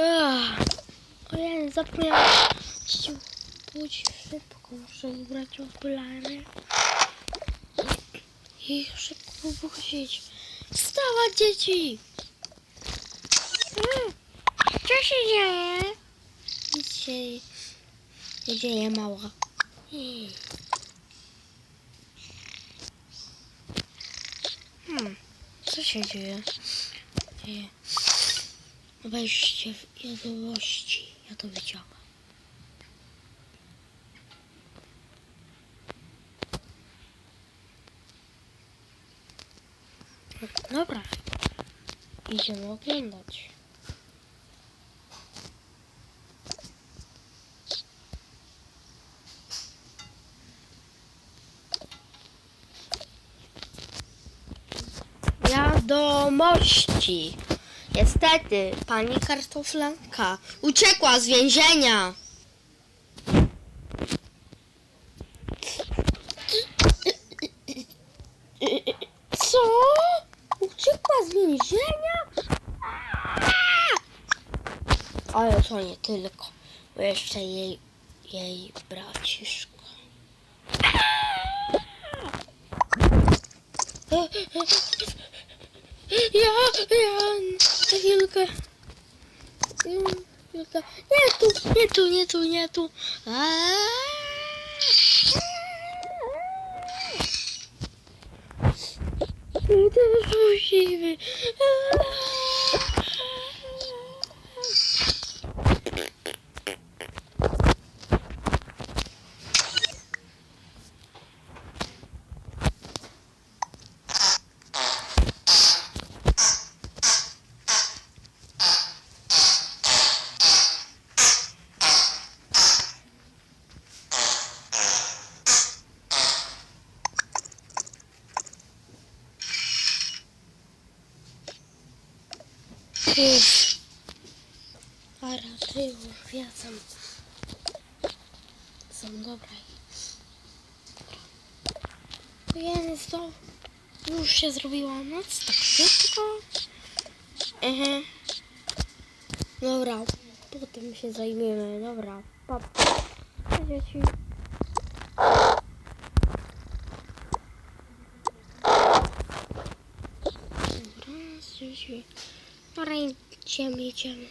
Ach, O ja zapomniałam się budzi szybko, muszę ubrać okulary i szybko obudzić. Wstawać dzieci! Mm, Co się dzieje? Nic się nie dzieje, mała. Mm. Hmm, co się dzieje? dzieje? Wejście w jadłości. Ja to widziałam. Dobra. Idziemy oglądać. Wiadomości. Niestety, pani kartoflanka uciekła z więzienia. Co? Uciekła z więzienia? Ale to nie tylko, bo jeszcze jej, jej braciszko. Ja, ja, Вилка. Вилка. Нету, нету, нету, нету. А -а -а -а. Это My też musimy. Już. A raczej już wiedzą. Są dobre. Więc to już się zrobiła noc, tak szybko. Ehe. Dobra, potem się zajmiemy. Dobra, pa. pa dzieci. Dobra, dzieci. Dobra, idziemy, idziemy.